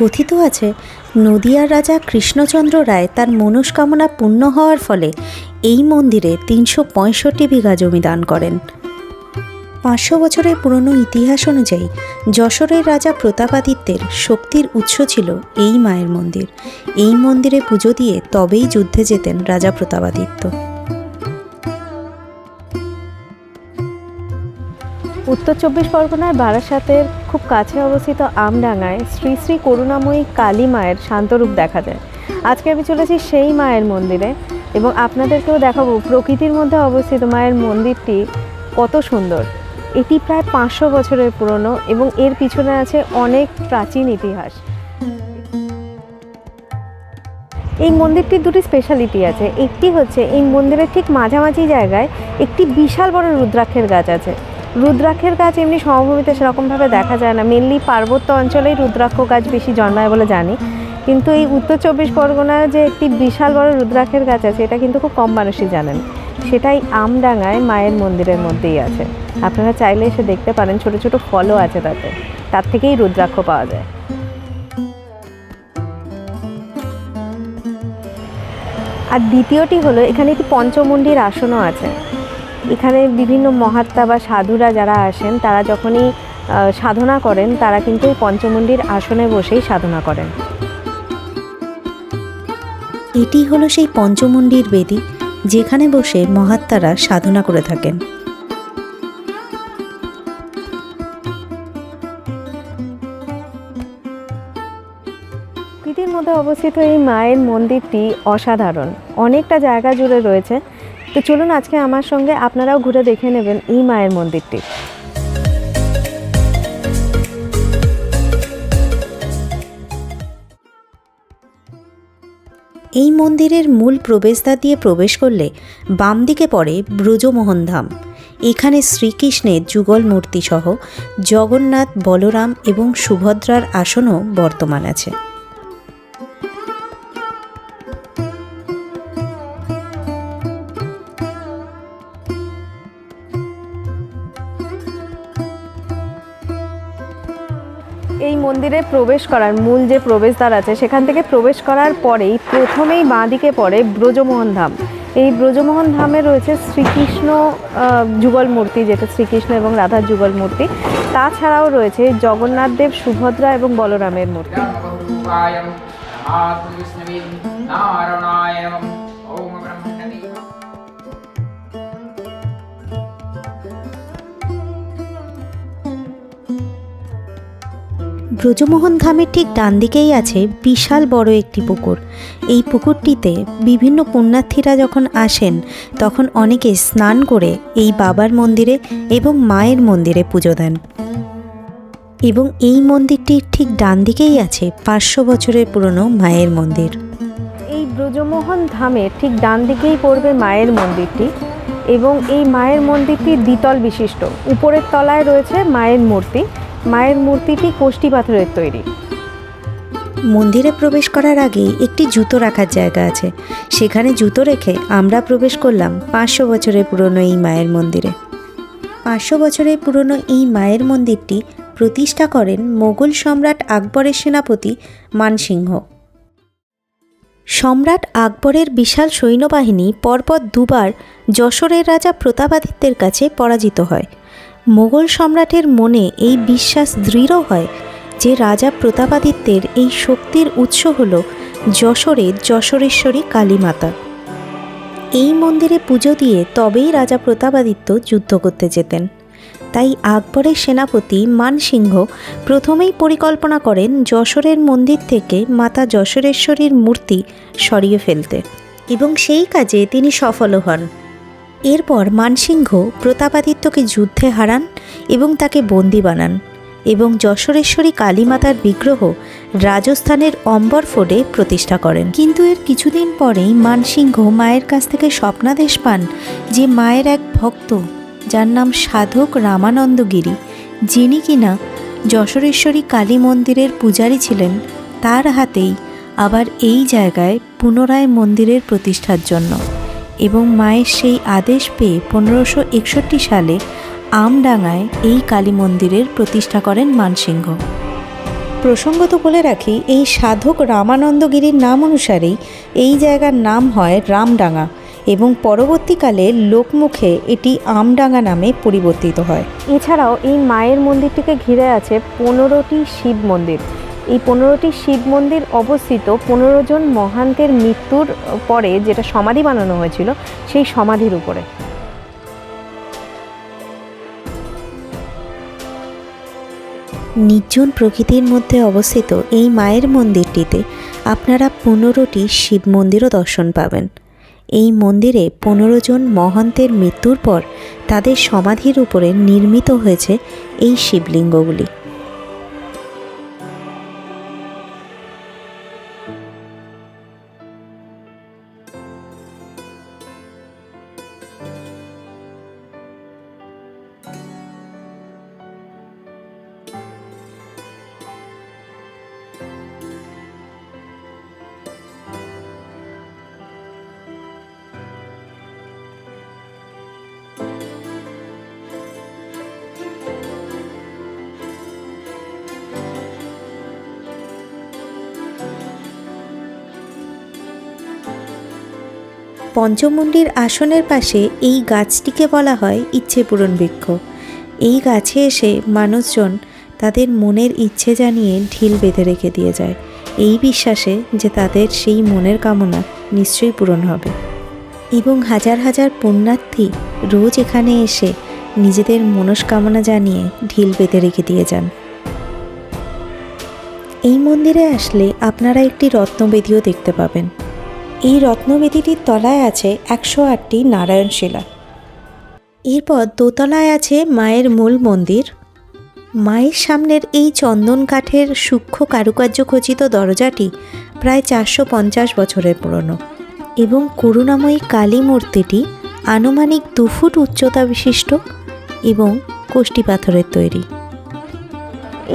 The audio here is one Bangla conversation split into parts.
কথিত আছে, নদিয়ার রাজা কৃষ্ণচন্দ্র রায় তার মনস্কামনা পূর্ণ হওয়ার ফলে এই মন্দিরে তিনশো পঁয়ষট্টি বিঘা জমি দান করেন। পাঁচশো বছরের পুরনো ইতিহাস অনুযায়ী যশোরের রাজা প্রতাপাদিত্যের শক্তির উৎস ছিল এই মায়ের মন্দির। এই মন্দিরে পুজো দিয়ে তবেই যুদ্ধে যেতেন রাজা প্রতাপাদিত্য। উত্তর চব্বিশ পরগনার বারাসাতের খুব কাছে অবস্থিত আমডাঙ্গায় শ্রী শ্রী করুণাময়ী কালী মায়ের শান্তরূপ দেখা যায়। আজকে আমি চলেছি সেই মায়ের মন্দিরে এবং আপনাদেরকেও দেখাবো প্রকৃতির মধ্যে অবস্থিত মায়ের মন্দিরটি কত সুন্দর। এটি প্রায় পাঁচশো বছরের পুরনো এবং এর পিছনে আছে অনেক প্রাচীন ইতিহাস। এই মন্দিরটির দুটি স্পেশালিটি আছে। একটি হচ্ছে এই মন্দিরের ঠিক মাঝামাঝি জায়গায় একটি বিশাল বড় রুদ্রাক্ষের গাছ আছে। রুদ্রাক্ষের গাছ এমনি সমভূমিতে সেরকমভাবে দেখা যায় না। মেনলি পার্বত্য অঞ্চলেই রুদ্রাক্ষ গাছ বেশি জন্মায় বলে জানি। কিন্তু এই উত্তর চব্বিশ পরগনার যে একটি বিশাল বড় রুদ্রাক্ষের গাছ আছে, এটা কিন্তু খুব কম মানুষই জানেন। সেটাই আমডাঙ্গায় মায়ের মন্দিরের মধ্যেই আছে। আপনারা চাইলে এসে দেখতে পারেন, ছোট ছোট ফলও আছে তাতে। তার থেকেই রুদ্রাক্ষ পাওয়া যায়। আর দ্বিতীয়টি হলো, এখানে একটি পঞ্চমুণ্ডির আসনও আছে। এখানে বিভিন্ন মহাত্মা বা সাধুরা যারা আসেন তারা যখনই সাধনা করেন তারা কিন্তু এই পঞ্চমুণ্ডির আসনে বসেই সাধনা করেন। এটি হলো সেই পঞ্চমুণ্ডির বেদি যেখানে বসে মহাত্মারা সাধনা করে থাকেন। প্রকৃতির মধ্যে অবস্থিত এই মায়ের মন্দিরটি অসাধারণ। অনেকটা জায়গা জুড়ে রয়েছে। তো চলুন আজকে আমার সঙ্গে আপনারাও ঘুরে দেখে নেবেন এই মায়ের মন্দিরটি। এই মন্দিরের মূল প্রবেশদ্বার দিয়ে প্রবেশ করলে বাম দিকে পড়ে ব্রজমোহন ধাম এখানে শ্রীকৃষ্ণের যুগল মূর্তি সহ জগন্নাথ, বলরাম এবং সুভদ্রার আসনও বর্তমান আছে। মন্দিরে প্রবেশ করার মূল যে প্রবেশদ্বার আছে, সেখান থেকে প্রবেশ করার পরেই প্রথমেই বাঁ দিকে পড়ে ব্রজমোহন ধাম। এই ব্রজমোহন ধামে রয়েছে শ্রীকৃষ্ণ যুগল মূর্তি, যেটা শ্রীকৃষ্ণ এবং রাধার যুগল মূর্তি। তাছাড়াও রয়েছে জগন্নাথ দেব, সুভদ্রা এবং বলরামের মূর্তি। ব্রজমোহন ধামের ঠিক ডান দিকেই আছে বিশাল বড় একটি পুকুর। এই পুকুরটিতে বিভিন্ন পুণ্যার্থীরা যখন আসেন, তখন অনেকে স্নান করে এই বাবার মন্দিরে এবং মায়ের মন্দিরে পুজো দেন। এবং এই মন্দিরটির ঠিক ডান দিকেই আছে পাঁচশো বছরের পুরনো মায়ের মন্দির। এই ব্রজমোহন ধামের ঠিক ডান দিকেই পড়বে মায়ের মন্দিরটি এবং এই মায়ের মন্দিরটি দ্বিতল বিশিষ্ট। উপরের তলায় রয়েছে মায়ের মূর্তি। মায়ের মূর্তিটি কোষ্টি পাথরের তৈরি। মন্দিরে প্রবেশ করার আগে একটি জুতো রাখার জায়গা আছে। সেখানে জুতো রেখে আমরা প্রবেশ করলাম পাঁচশো বছরের পুরনো এই মায়ের মন্দিরে। পাঁচশো বছরের পুরনো এই মায়ের মন্দিরটি প্রতিষ্ঠা করেন মোগল সম্রাট আকবরের সেনাপতি মানসিংহ। সম্রাট আকবরের বিশাল সৈন্যবাহিনী পরপর দুবার যশোরের রাজা প্রতাপাদিত্যের কাছে পরাজিত হয়। মোগল সম্রাটের মনে এই বিশ্বাস দৃঢ় হয় যে রাজা প্রতাপাদিত্যের এই শক্তির উৎস হল যশোরের যশোরেশ্বরী কালীমাতা। এই মন্দিরে পুজো দিয়ে তবেই রাজা প্রতাপাদিত্য যুদ্ধ করতে যেতেন। তাই আকবরের সেনাপতি মানসিংহ প্রথমেই পরিকল্পনা করেন যশোরের মন্দির থেকে মাতা যশোরেশ্বরীর মূর্তি সরিয়ে ফেলতে এবং সেই কাজে তিনি সফলও হন। এরপর মানসিংহ প্রতাপাদিত্যকে যুদ্ধে হারান এবং তাকে বন্দি বানান এবং যশোরেশ্বরী কালীমাতার বিগ্রহ রাজস্থানের অম্বর ফোর্ডে প্রতিষ্ঠা করেন। কিন্তু এর কিছুদিন পরেই মানসিংহ মায়ের কাছ থেকে স্বপ্নাদেশ পান যে মায়ের এক ভক্ত যার নাম সাধক রামানন্দগিরি যিনি কিনা যশোরেশ্বরী কালী মন্দিরের পূজারী ছিলেন, তার হাতেই আবার এই জায়গায় পুনরায় মন্দিরের প্রতিষ্ঠার জন্য। এবং মায়ের সেই আদেশ পেয়ে পনেরোশো একষট্টি সালে আমডাঙ্গায় এই কালী মন্দিরের প্রতিষ্ঠা করেন মানসিংহ। প্রসঙ্গত বলে রাখি, এই সাধক রামানন্দগিরির নাম অনুসারেই এই জায়গার নাম হয় রামডাঙ্গা এবং পরবর্তীকালে লোকমুখে এটি আমডাঙ্গা নামে পরিবর্তিত হয়। এছাড়াও এই মায়ের মন্দিরটিকে ঘিরে আছে পনেরোটি শিব মন্দির। এই পনেরোটি শিব মন্দির অবস্থিত পনেরো জন মহান্তের মৃত্যুর পরে যেটা সমাধি বানানো হয়েছিল, সেই সমাধির উপরে। নির্জন প্রকৃতির মধ্যে অবস্থিত এই মায়ের মন্দিরটিতে আপনারা পনেরোটি শিব মন্দিরও দর্শন পাবেন। এই মন্দিরে পনেরো জন মহন্তের মৃত্যুর পর তাদের সমাধির উপরে নির্মিত হয়েছে এই শিবলিঙ্গগুলি। পঞ্চমুণ্ডির আসনের পাশে এই গাছটিকে বলা হয় ইচ্ছে পূরণ বৃক্ষ। এই গাছে এসে মানুষজন তাদের মনের ইচ্ছে জানিয়ে ঢিল বেঁধে রেখে দিয়ে যায়। এই বিশ্বাসে যে তাদের সেই মনের কামনা নিশ্চয়ই পূরণ হবে। এবং হাজার হাজার পুণ্যার্থী রোজ এখানে এসে নিজেদের মনস্কামনা জানিয়ে ঢিল বেঁধে রেখে দিয়ে যান। এই মন্দিরে আসলে আপনারা একটি রত্নবেদীও দেখতে পাবেন। এই রত্নবেদিটির তলায় আছে একশো আটটি নারায়ণ শিলা এরপর দোতলায় আছে মায়ের মূল মন্দির। মায়ের সামনের এই চন্দন কাঠের সূক্ষ্ম কারুকার্য খচিত দরজাটি প্রায় চারশো পঞ্চাশ বছরের পুরনো এবং করুণাময়ী কালী মূর্তিটি আনুমানিক দু ফুট উচ্চতা বিশিষ্ট এবং কোষ্টি পাথরের তৈরি।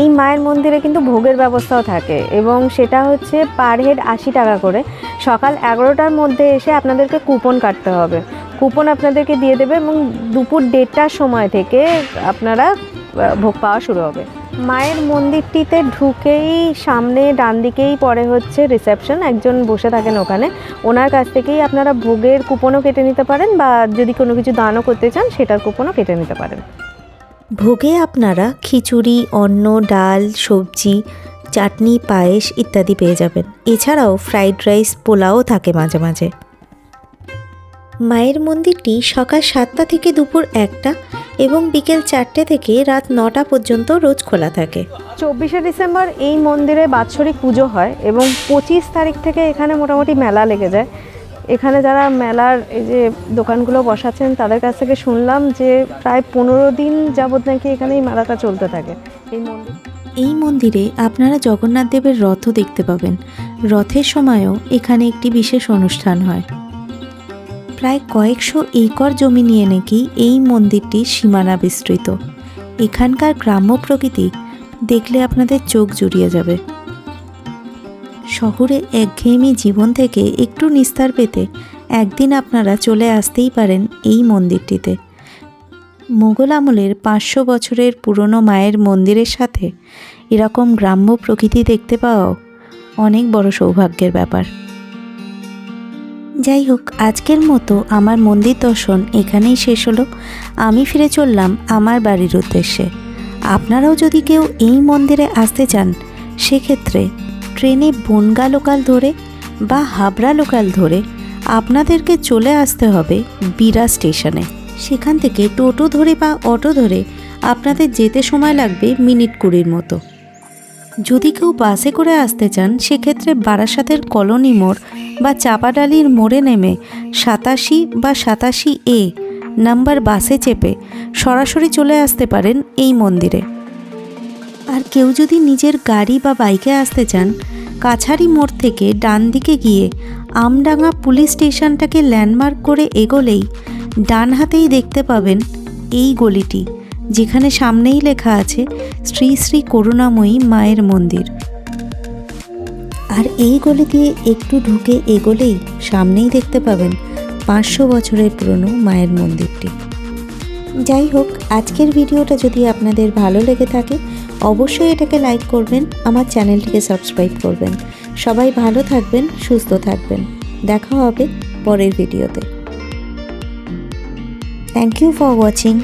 এই মায়ের মন্দিরে কিন্তু ভোগের ব্যবস্থাও থাকে এবং সেটা হচ্ছে পার হেড আশি টাকা করে। সকাল এগারোটার মধ্যে এসে আপনাদেরকে কুপন কাটতে হবে। কুপন আপনাদেরকে দিয়ে দেবে এবং দুপুর দেড়টার সময় থেকে আপনারা ভোগ পাওয়া শুরু হবে। মায়ের মন্দিরটিতে ঢুকেই সামনে ডান দিকেই পরে হচ্ছে রিসেপশন একজন বসে থাকেন ওখানে। ওনার কাছ থেকেই আপনারা ভোগের কুপনও কেটে নিতে পারেন বা যদি কোনো কিছু দানও করতে চান, সেটার কুপনও কেটে নিতে পারেন। ভোগে আপনারা খিচুড়ি, অন্ন, ডাল, সবজি, চাটনি, পায়েস ইত্যাদি পেয়ে যাবেন। এছাড়াও ফ্রাইড রাইস, পোলাও থাকে মাঝে মাঝে। মায়ের মন্দিরটি সকাল সাতটা থেকে দুপুর একটা এবং বিকেল চারটে থেকে রাত নটা পর্যন্ত রোজ খোলা থাকে। চব্বিশে ডিসেম্বর এই মন্দিরে বাৎসরিক পুজো হয় এবং পঁচিশ তারিখ থেকে এখানে মোটামুটি মেলা লেগে যায়। এখানে যারা মেলার এই যে দোকানগুলো বসাচ্ছেন, তাদের কাছ থেকে শুনলাম যে প্রায় পনেরো দিন যাবৎ নাকি এখানে এই মেলাটা চলতে থাকে। এই মন্দির এই মন্দিরে আপনারা জগন্নাথ দেবের রথও দেখতে পাবেন। রথের সময়ও এখানে একটি বিশেষ অনুষ্ঠান হয়। প্রায় কয়েকশো একর জমি নিয়ে নাকি এই মন্দিরটি সীমানা বিস্তৃত। এখানকার গ্রাম্য প্রকৃতি দেখলে আপনাদের চোখ জুড়িয়ে যাবে। শহরে একঘেয়েমি জীবন থেকে একটু নিস্তার পেতে একদিন আপনারা চলে আসতেই পারেন এই মন্দিরটিতে। মোগল আমলের পাঁচশো বছরের পুরনো মায়ের মন্দিরের সাথে এরকম গ্রাম্য প্রকৃতি দেখতে পাওয়াও অনেক বড় সৌভাগ্যের ব্যাপার। যাই হোক, আজকের মতো আমার মন্দির দর্শন এখানেই শেষ হলো। আমি ফিরে চললাম আমার বাড়ির উদ্দেশ্যে। আপনারাও যদি কেউ এই মন্দিরে আসতে চান, সেক্ষেত্রে ট্রেনে বনগা লোকাল ধরে বা হাবড়া লোকাল ধরে আপনাদেরকে চলে আসতে হবে বিরা স্টেশনে। সেখান থেকে টোটো ধরে বা অটো ধরে আপনাদের যেতে সময় লাগবে মিনিট কুড়ির মতো। যদি কেউ বাসে করে আসতে চান, সেক্ষেত্রে বারাসাতের কলোনি মোড় বা চাপাডালির মোড়ে নেমে সাতাশি বা সাতাশি এ নাম্বার বাসে চেপে সরাসরি চলে আসতে পারেন এই মন্দিরে। আর কেউ যদি নিজের গাড়ি বা বাইকে আসতে চান, কাছারি মোড় থেকে ডান দিকে গিয়ে আমডাঙ্গা পুলিশ স্টেশনটাকে ল্যান্ডমার্ক করে এগোলেই ডান হাতেই দেখতে পাবেন এই গলিটি, যেখানে সামনেই লেখা আছে, শ্রী শ্রী করুণাময়ী মায়ের মন্দির। আর এই গলি দিয়ে একটু ঢুকে এগোলেই সামনেই দেখতে পাবেন পাঁচশো বছরের পুরনো মায়ের মন্দিরটি। যাই হোক, আজকের ভিডিওটা যদি আপনাদের ভালো লেগে থাকে অবশ্যই এটাকে লাইক করবেন, আমার চ্যানেলটিকে সাবস্ক্রাইব করবেন। সবাই ভালো থাকবেন, সুস্থ থাকবেন। দেখা হবে পরের ভিডিওতে থ্যাংক ইউ ফর ওয়াচিং